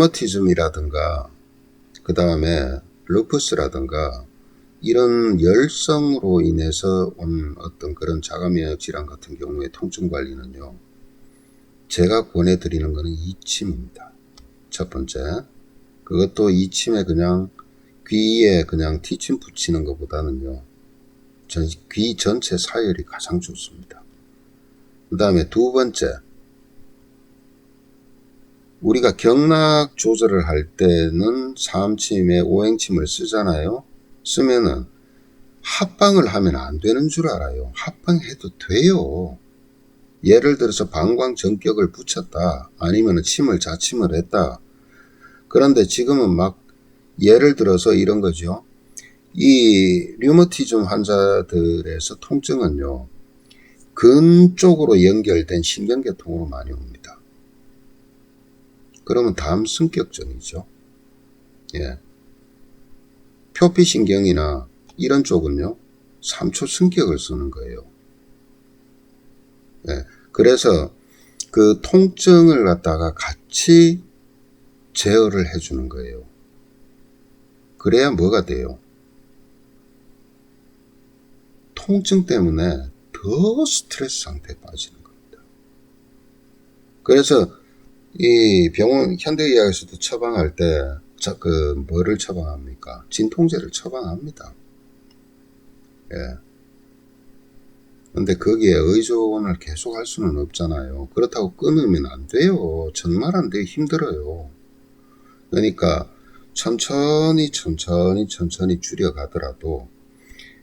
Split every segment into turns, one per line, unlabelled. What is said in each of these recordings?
류머티즘이라든가 그 다음에 루푸스라든가 이런 열성으로 인해서 온 어떤 그런 자가면역 질환 같은 경우에 통증 관리는요. 제가 권해드리는 것은 이침입니다. 첫 번째. 그것도 이침에 그냥 귀에 그냥 티침 붙이는 것보다는요. 전, 귀 전체 사열이 가장 좋습니다. 그 다음에 두 번째. 우리가 경락 조절을 할 때는 사암침에 오행침을 쓰잖아요. 쓰면은 합방을 하면 안 되는 줄 알아요. 합방해도 돼요. 예를 들어서 방광 전격을 붙였다. 아니면 침을 자침을 했다. 그런데 지금은 막 예를 들어서 이런 거죠. 이 류머티즘 환자들에서 통증은요. 근 쪽으로 연결된 신경계통으로 많이 옵니다. 그러면 다음 승격전이죠. 예. 표피신경이나 이런 쪽은요. 3초 승격을 쓰는 거예요. 예. 그래서 그 통증을 갖다가 같이 제어를 해주는 거예요. 그래야 뭐가 돼요? 통증 때문에 더 스트레스 상태에 빠지는 겁니다. 그래서 이 병원 현대의학에서도 처방할 때 자, 그 뭐를 처방합니까? 진통제를 처방합니다. 예. 근데 거기에 의존을 계속 할 수는 없잖아요. 그렇다고 끊으면 안 돼요. 정말 안 돼요. 힘들어요. 그러니까 천천히 천천히 천천히 줄여가더라도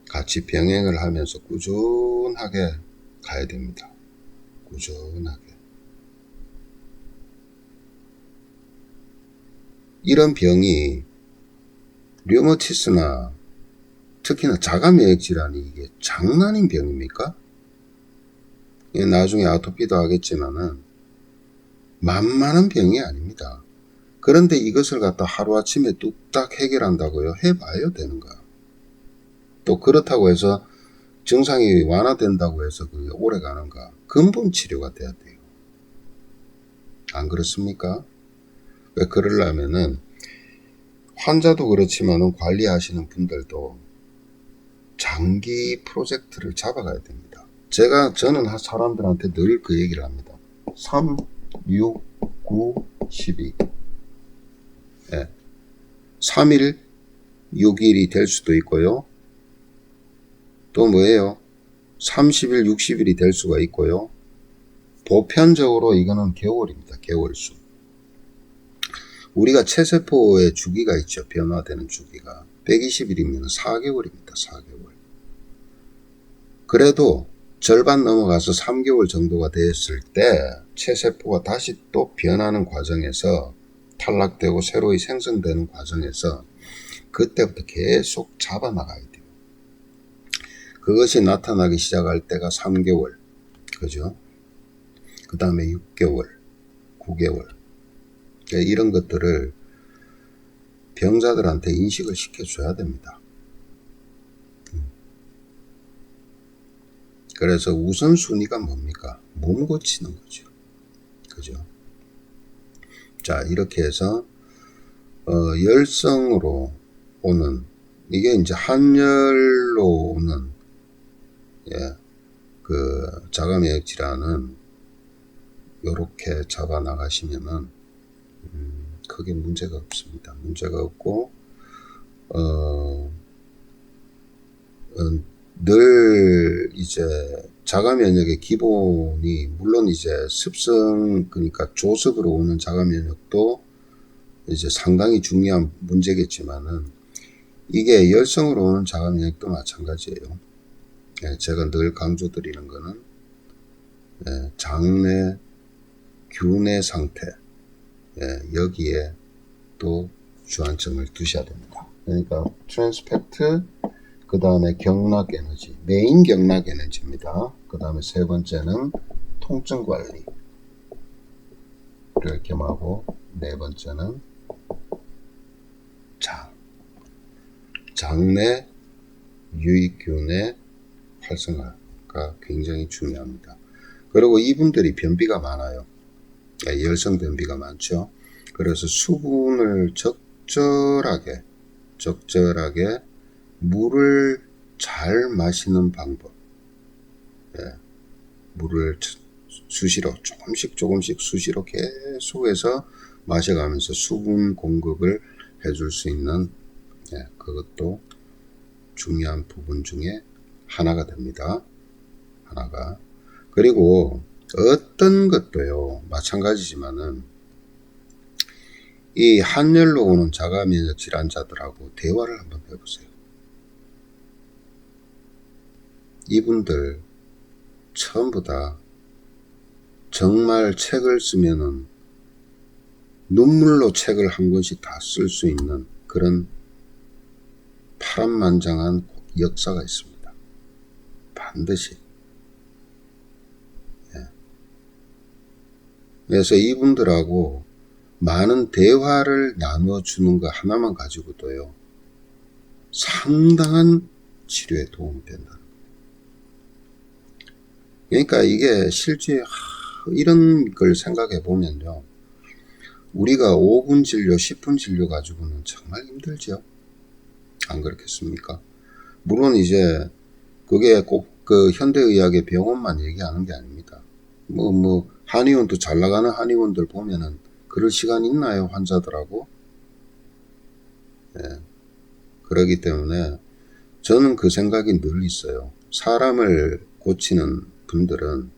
같이 병행을 하면서 꾸준하게 가야 됩니다. 꾸준하게. 이런 병이 류머티스나 특히나 자가면역 질환이 이게 장난인 병입니까? 나중에 아토피도 하겠지만은 만만한 병이 아닙니다. 그런데 이것을 갖다 하루아침에 뚝딱 해결한다고요? 해봐야 되는가? 또 그렇다고 해서 증상이 완화된다고 해서 그게 오래 가는가? 근본 치료가 돼야 돼요. 안 그렇습니까? 왜 그러려면은 환자도 그렇지만은 관리하시는 분들도 장기 프로젝트를 잡아가야 됩니다. 제가 저는 사람들한테 늘 그 얘기를 합니다. 3, 6, 9, 12. 예. 3일, 6일이 될 수도 있고요. 또 뭐예요? 30일, 60일이 될 수가 있고요. 보편적으로 이거는 개월입니다. 개월수. 우리가 체세포의 주기가 있죠. 변화되는 주기가. 120일이면 4개월입니다. 4개월. 그래도 절반 넘어가서 3개월 정도가 됐을 때 체세포가 다시 또 변하는 과정에서 탈락되고 새로이 생성되는 과정에서 그때부터 계속 잡아나가야 돼요. 그것이 나타나기 시작할 때가 3개월, 그죠? 그 다음에 6개월, 9개월. 그러니까 이런 것들을 병자들한테 인식을 시켜줘야 됩니다. 음. 그래서 우선순위가 뭡니까? 몸 고치는 거죠. 그죠? 자, 이렇게 해서, 어, 열성으로 오는, 이게 이제 한열로 오는, 예, 그 자가면역 질환은 요렇게 잡아 나가시면은, 음, 크게 문제가 없습니다. 문제가 없고, 어, 어, 늘 이제 자가 면역의 기본이 물론 이제 습성 그러니까 조습으로 오는 자가 면역도 이제 상당히 중요한 문제겠지만은 이게 열성으로 오는 자가 면역도 마찬가지예요. 예, 제가 늘 강조드리는 거는 예, 장내 균의 상태 예, 여기에 또 주안점을 두셔야 됩니다. 그러니까 트랜스펙트 그 다음에 경락 에너지, 메인 경락 에너지입니다. 그 다음에 세 번째는 통증 관리를 겸하고 네 번째는 장, 장내 유익균의 활성화가 굉장히 중요합니다. 그리고 이분들이 변비가 많아요. 열성 변비가 많죠. 그래서 수분을 적절하게, 적절하게 물을 잘 마시는 방법. 예, 물을 수- 수시로 조금씩 조금씩 수시로 계속해서 마셔가면서 수분 공급을 해줄 수 있는 예, 그것도 중요한 부분 중에 하나가 됩니다. 하나가 그리고 어떤 것도요 마찬가지지만은 이 한열로 오는 자가면역 질환자들하고 대화를 한번 해보세요. 이분들 전부 다 정말 책을 쓰면은 눈물로 책을 한 권씩 다 쓸 수 있는 그런 파란만장한 역사가 있습니다. 반드시. 예. 그래서 이분들하고 많은 대화를 나눠주는 거 하나만 가지고도요, 상당한 치료에 도움이 된다. 그러니까 이게 실제 하, 이런 걸 생각해 보면요. 우리가 5분 진료, 10분 진료 가지고는 정말 힘들죠. 안 그렇겠습니까? 물론 이제 그게 꼭 그 현대의학의 병원만 얘기하는 게 아닙니다. 뭐, 뭐, 한의원도 잘 나가는 한의원들 보면은 그럴 시간 있나요? 환자들하고? 예. 그러기 때문에 저는 그 생각이 늘 있어요. 사람을 고치는 분들은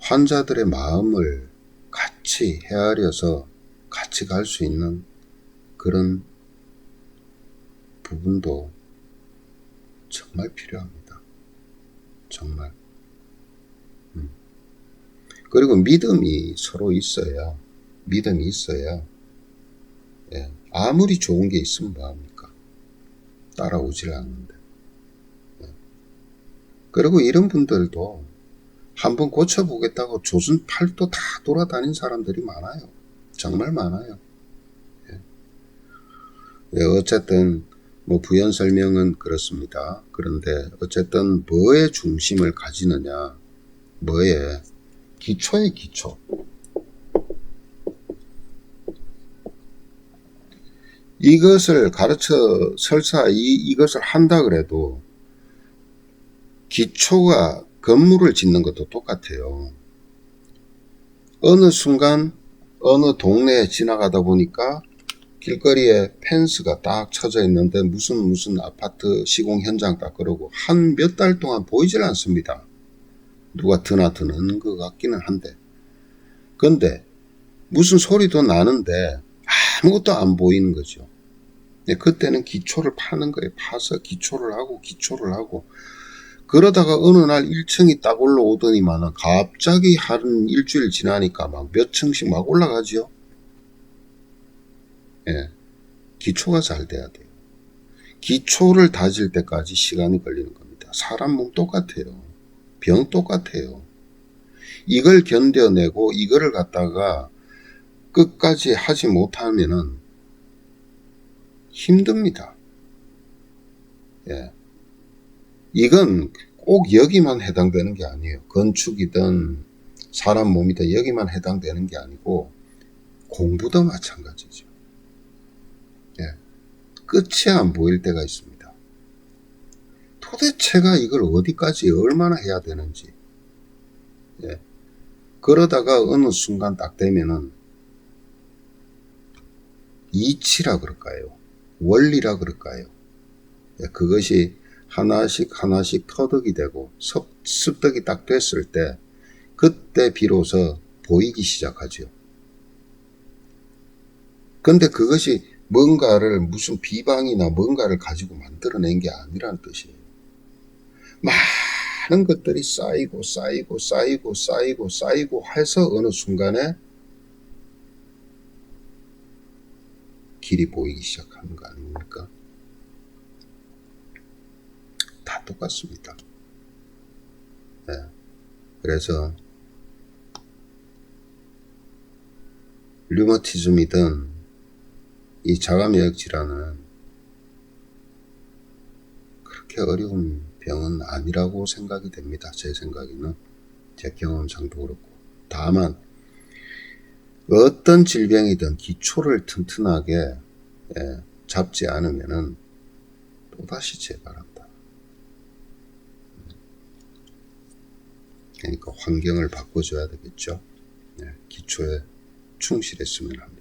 환자들의 마음을 같이 헤아려서 같이 갈 수 있는 그런 부분도 정말 필요합니다. 정말. 음. 그리고 믿음이 서로 있어야, 믿음이 있어야, 예, 아무리 좋은 게 있으면 뭐합니까? 따라오질 않는데. 예. 그리고 이런 분들도 한번 고쳐보겠다고 조선 팔도 다 돌아다닌 사람들이 많아요. 정말 많아요. 예. 예, 어쨌든 뭐 부연 설명은 그렇습니다. 그런데 어쨌든 뭐에 중심을 가지느냐, 뭐에 기초의 기초. 이것을 가르쳐 설사 이 이것을 한다 그래도 기초가 건물을 짓는 것도 똑같아요. 어느 순간 어느 동네에 지나가다 보니까 길거리에 펜스가 딱 쳐져 있는데 무슨 무슨 아파트 시공 현장 딱 그러고 한 몇 달 동안 보이질 않습니다. 누가 드나 드는 것 같기는 한데. 근데 무슨 소리도 나는데 아무것도 안 보이는 거죠. 네, 그때는 기초를 파는 거예요. 파서 기초를 하고 기초를 하고 그러다가 어느 날 1층이 딱 올라오더니만은 갑자기 한 일주일 지나니까 막 몇 층씩 막 올라가죠. 예. 기초가 잘 돼야 돼요. 기초를 다질 때까지 시간이 걸리는 겁니다. 사람 몸 똑같아요. 병 똑같아요. 이걸 견뎌내고 이거를 갖다가 끝까지 하지 못하면은 힘듭니다. 예. 이건 꼭 여기만 해당되는 게 아니에요. 건축이든 사람 몸이든 여기만 해당되는 게 아니고 공부도 마찬가지죠. 예. 끝이 안 보일 때가 있습니다. 도대체가 이걸 어디까지 얼마나 해야 되는지. 예. 그러다가 어느 순간 딱 되면은 이치라 그럴까요? 원리라 그럴까요? 예, 그것이 하나씩 하나씩 터득이 되고 습, 습득이 딱 됐을 때 그때 비로소 보이기 시작하죠. 근데 그것이 뭔가를 무슨 비방이나 뭔가를 가지고 만들어낸 게 아니라는 뜻이에요. 많은 것들이 쌓이고 쌓이고 쌓이고 쌓이고 쌓이고 해서 어느 순간에 길이 보이기 시작하는 거 아닙니까? 다 똑같습니다. 네. 그래서 류마티즘이든 이 자가면역 질환은 그렇게 어려운 병은 아니라고 생각이 됩니다. 제 생각에는 제 경험상도 그렇고 다만 어떤 질병이든 기초를 튼튼하게 예, 잡지 않으면은 또 다시 재발한다. 그러니까 환경을 바꿔줘야 되겠죠. 예, 기초에 충실했으면 합니다.